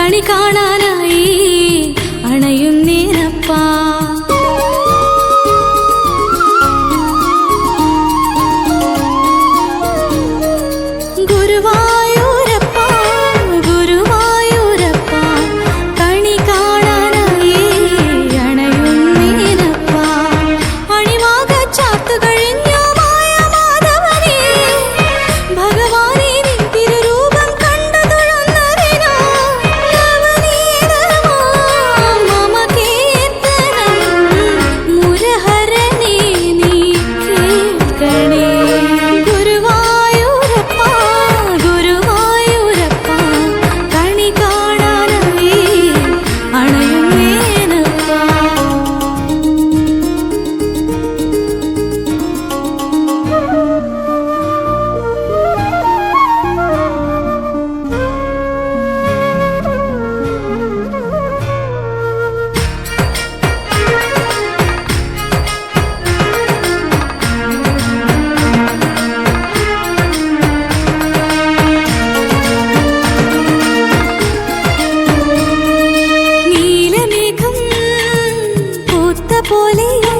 കണി കാണാനായി പോലെ